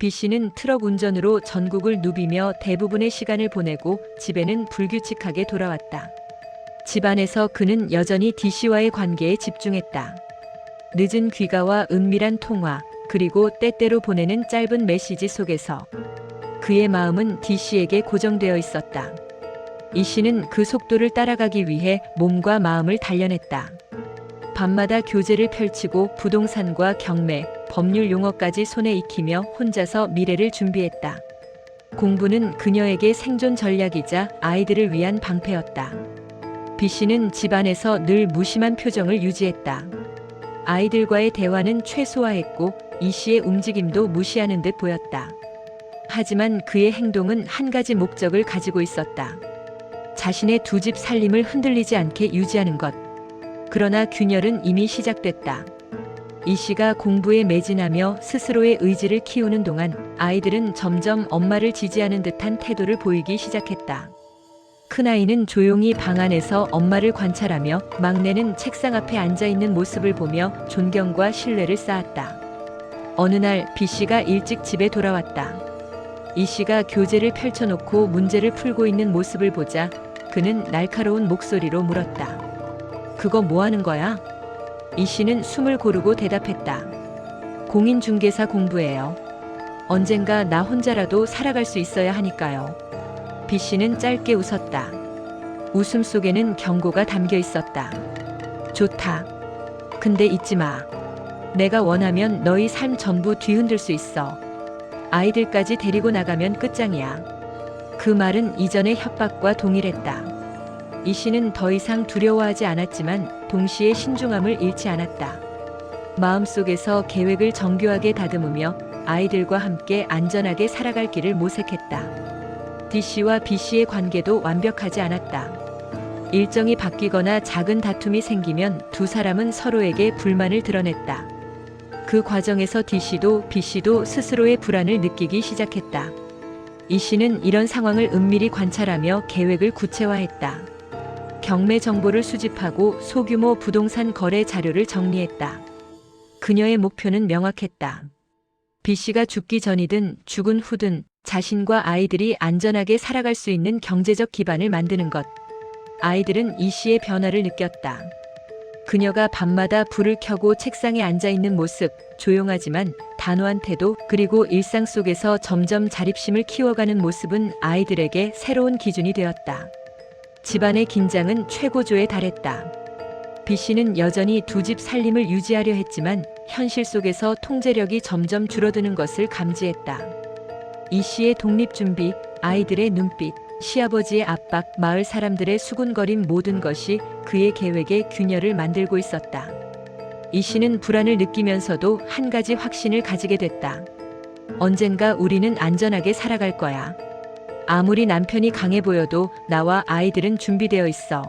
B 씨는 트럭 운전으로 전국을 누비며 대부분의 시간을 보내고 집에는 불규칙하게 돌아왔다. 집안에서 그는 여전히 D 씨와의 관계에 집중했다. 늦은 귀가와 은밀한 통화, 그리고 때때로 보내는 짧은 메시지 속에서 그의 마음은 D 씨에게 고정되어 있었다. 이 씨는 그 속도를 따라가기 위해 몸과 마음을 단련했다. 밤마다 교재를 펼치고 부동산과 경매, 법률 용어까지 손에 익히며 혼자서 미래를 준비했다. 공부는 그녀에게 생존 전략이자 아이들을 위한 방패였다. B 씨는 집안에서 늘 무심한 표정을 유지했다. 아이들과의 대화는 최소화했고 이 씨의 움직임도 무시하는 듯 보였다. 하지만 그의 행동은 한 가지 목적을 가지고 있었다. 자신의 두 집 살림을 흔들리지 않게 유지하는 것. 그러나 균열은 이미 시작됐다. 이 씨가 공부에 매진하며 스스로의 의지를 키우는 동안 아이들은 점점 엄마를 지지하는 듯한 태도를 보이기 시작했다. 큰아이는 조용히 방 안에서 엄마를 관찰하며 막내는 책상 앞에 앉아 있는 모습을 보며 존경과 신뢰를 쌓았다. 어느 날 B 씨가 일찍 집에 돌아왔다. 이 씨가 교재를 펼쳐놓고 문제를 풀고 있는 모습을 보자 그는 날카로운 목소리로 물었다. 그거 뭐 하는 거야? 이 씨는 숨을 고르고 대답했다. 공인중개사 공부예요. 언젠가 나 혼자라도 살아갈 수 있어야 하니까요. B 씨는 짧게 웃었다. 웃음 속에는 경고가 담겨 있었다. 좋다. 근데 잊지 마. 내가 원하면 너희 삶 전부 뒤흔들 수 있어. 아이들까지 데리고 나가면 끝장이야. 그 말은 이전의 협박과 동일했다. 이 씨는 더 이상 두려워하지 않았지만 동시에 신중함을 잃지 않았다. 마음속에서 계획을 정교하게 다듬으며 아이들과 함께 안전하게 살아갈 길을 모색했다. D 씨와 B 씨의 관계도 완벽하지 않았다. 일정이 바뀌거나 작은 다툼이 생기면 두 사람은 서로에게 불만을 드러냈다. 그 과정에서 D 씨도 B 씨도 스스로의 불안을 느끼기 시작했다. 이 씨는 이런 상황을 은밀히 관찰하며 계획을 구체화했다. 경매 정보를 수집하고 소규모 부동산 거래 자료를 정리했다. 그녀의 목표는 명확했다. B 씨가 죽기 전이든 죽은 후든 자신과 아이들이 안전하게 살아갈 수 있는 경제적 기반을 만드는 것. 아이들은 이 씨의 변화를 느꼈다. 그녀가 밤마다 불을 켜고 책상에 앉아 있는 모습, 조용하지만 단호한 태도, 그리고 일상 속에서 점점 자립심을 키워가는 모습은 아이들에게 새로운 기준이 되었다. 집안의 긴장은 최고조에 달했다. B 씨는 여전히 두 집 살림을 유지하려 했지만 현실 속에서 통제력이 점점 줄어드는 것을 감지했다. 이 씨의 독립 준비, 아이들의 눈빛, 시아버지의 압박, 마을 사람들의 수군거림 모든 것이 그의 계획의 균열을 만들고 있었다. 이 씨는 불안을 느끼면서도 한 가지 확신을 가지게 됐다. 언젠가 우리는 안전하게 살아갈 거야. 아무리 남편이 강해 보여도 나와 아이들은 준비되어 있어.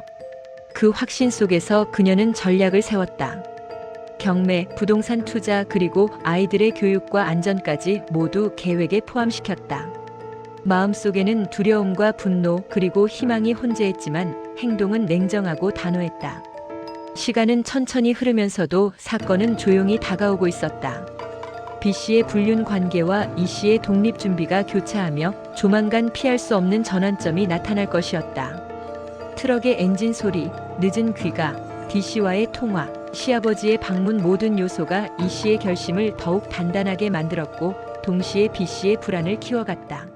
그 확신 속에서 그녀는 전략을 세웠다. 경매, 부동산 투자, 그리고 아이들의 교육과 안전까지 모두 계획에 포함시켰다. 마음속에는 두려움과 분노, 그리고 희망이 혼재했지만 행동은 냉정하고 단호했다. 시간은 천천히 흐르면서도 사건은 조용히 다가오고 있었다. B 씨의 불륜 관계와 이 씨의 독립 준비가 교차하며 조만간 피할 수 없는 전환점이 나타날 것이었다. 트럭의 엔진 소리, 늦은 귀가, D 씨와의 통화, 시아버지의 방문 모든 요소가 이 씨의 결심을 더욱 단단하게 만들었고 동시에 B 씨의 불안을 키워갔다.